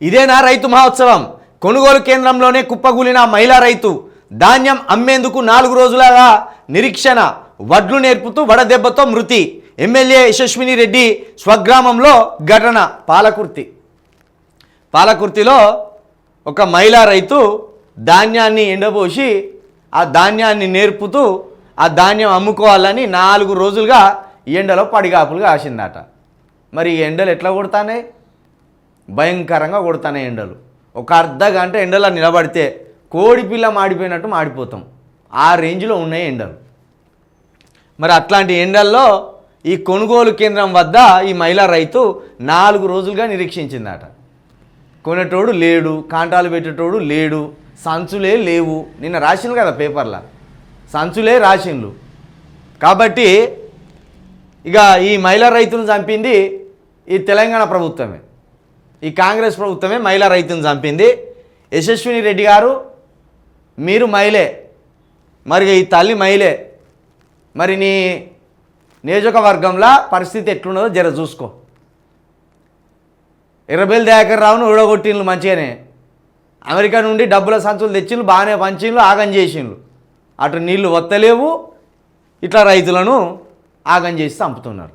ఇదేనా రైతు మహోత్సవం? కొనుగోలు కేంద్రంలోనే కుప్పగూలిన మహిళా రైతు. ధాన్యం అమ్మేందుకు నాలుగు రోజులగా నిరీక్షణ. వడ్లు నేర్పుతూ వడదెబ్బతో మృతి. ఎమ్మెల్యే యశస్విని రెడ్డి స్వగ్రామంలో ఘటన. పాలకుర్తి. పాలకుర్తిలో ఒక మహిళా రైతు ధాన్యాన్ని ఎండబోసి ఆ ధాన్యాన్ని నేర్పుతూ ఆ ధాన్యం అమ్ముకోవాలని నాలుగు రోజులుగా ఈ ఎండలో పడిగాపులు కాసిందట మరి ఈ ఎండలు ఎట్లా కొడతానే భయంకరంగా కొడతానే ఎండలు. ఒక అర్ధ గంట ఎండలో నిలబడితే కోడి పిల్ల మాడిపోయినట్టు మాడిపోతాం. ఆ రేంజ్లో ఉన్నాయి ఎండలు. మరి అట్లాంటి ఎండల్లో ఈ కొనుగోలు కేంద్రం వద్ద ఈ మహిళా రైతు నాలుగు రోజులుగా నిరీక్షించిందట. కొనేటోడు లేడు కాంటాలు పెట్టేటోడు లేడు సంచులే లేవు. నిన్న రాసిండు కదా పేపర్లో. సంచులే రాసిండ్లు కాబట్టి ఇక ఈ మహిళా రైతును చంపింది ఈ తెలంగాణ ప్రభుత్వమే. ఈ కాంగ్రెస్ ప్రభుత్వమే మహిళా రైతును చంపింది. యశస్విని రెడ్డి గారు మీరు మహిళే. మరి ఈ తల్లి మహిళే. మరి నీ నియోజకవర్గంలో పరిస్థితి ఎట్లున్నదో జర చూసుకో. ఇరబేల్ దయాకర్ రావును ఊడగొట్టిండ్లు మంచిగానే. అమెరికా నుండి డబ్బుల సంచులు తెచ్చిండ్లు బాగానే పంచిండ్లు ఆగం చేసిండ్లు అటు నీళ్ళు వత్తలేవు ఇట్లా రైతులను ఆగం చేసి చంపుతున్నారు.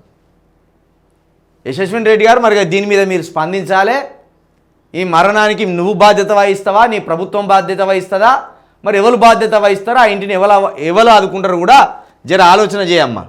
యశస్విని రెడ్డి గారు మరి దీని మీద మీరు స్పందించాలి? ఈ మరణానికి నువ్వు బాధ్యత వహిస్తావా? నీ ప్రభుత్వం బాధ్యత వహిస్తుందా? మరి ఎవరు బాధ్యత వహిస్తారో ఆ ఇంటిని ఎవరు ఎవరు ఆదుకుంటారు కూడా జర ఆలోచన చేయమ్మా.